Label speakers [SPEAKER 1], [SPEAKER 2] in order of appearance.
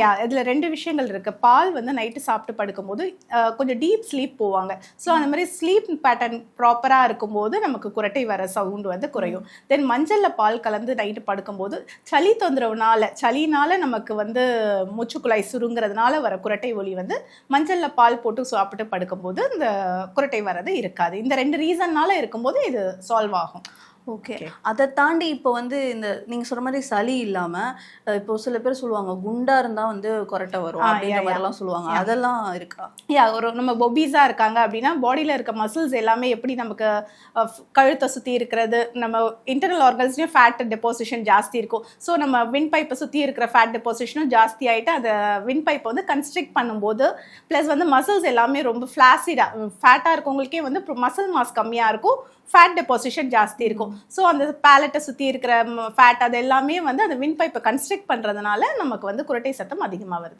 [SPEAKER 1] யா இதில் ரெண்டு விஷயங்கள் இருக்கு. பால் வந்து நைட்டு சாப்பிட்டு படுக்கும்போது கொஞ்சம் டீப் ஸ்லீப் போவாங்க. ஸோ அந்த மாதிரி ஸ்லீப் பேட்டர்ன் ப்ராப்பராக இருக்கும்போது நமக்கு குரட்டை வர சவுண்டு வந்து குறையும். தென் மஞ்சளில் பால் கலந்து நைட்டு படுக்கும்போது சளி தொந்தரவுனால சளினால நமக்கு வந்து மூச்சுக்குழாய் சுருங்குறதுனால வர குரட்டை ஒலி வந்து மஞ்சளில் பால் போட்டு சாப்பிட்டு படுக்கும்போது இந்த குரட்டை வரது இருக்காது. இந்த ரெண்டு ரீசன்னால இருக்கும்போது இது சால்வ் ஆகும்.
[SPEAKER 2] ஓகே. அதை தாண்டி இப்போ வந்து இந்த நீங்க சொல்ற மாதிரி சளி இல்லாம அஹ் இப்போ சில பேர் சொல்லுவாங்க குண்டா இருந்தா வந்து கொரட்டை வரும் அப்படின்ற மாதிரிலாம் சொல்லுவாங்க. அதெல்லாம் இருக்கா?
[SPEAKER 1] யா ஒரு நம்ம பொபீஸாக இருக்காங்க அப்படின்னா பாடியில் இருக்க மசில்ஸ் எல்லாமே எப்படி நமக்கு கழுத்தை சுற்றி இருக்கிறது நம்ம இன்டர்னல் ஆர்கன்ஸ்லேயும் ஃபேட் டெபாசிஷன் ஜாஸ்தி இருக்கும். ஸோ நம்ம வின் பைப்பை சுற்றி இருக்கிற ஃபேட் டெபாசிஷனும் ஜாஸ்தி ஆகிட்டு அந்த வின் பைப்பை வந்து கன்ஸ்ட்ரிக்ட் பண்ணும்போது ப்ளஸ் வந்து மசில்ஸ் எல்லாமே ரொம்ப ஃப்ளாசிடாக ஃபேட்டாக இருக்கவங்களுக்கே வந்து மசில் மாஸ் கம்மியாக இருக்கும் ஃபேட் டெபாசிஷன் ஜாஸ்தி இருக்கும். ஸோ அந்த பேலட்டை சுற்றி இருக்கிற ஃபேட் அது எல்லாமே வந்து அந்த வின் பைப்பை கன்ஸ்ட்ரக்ட் பண்ணுறதுனால நமக்கு வந்து குரட்டை சத்தம் அதிகமாக வருது.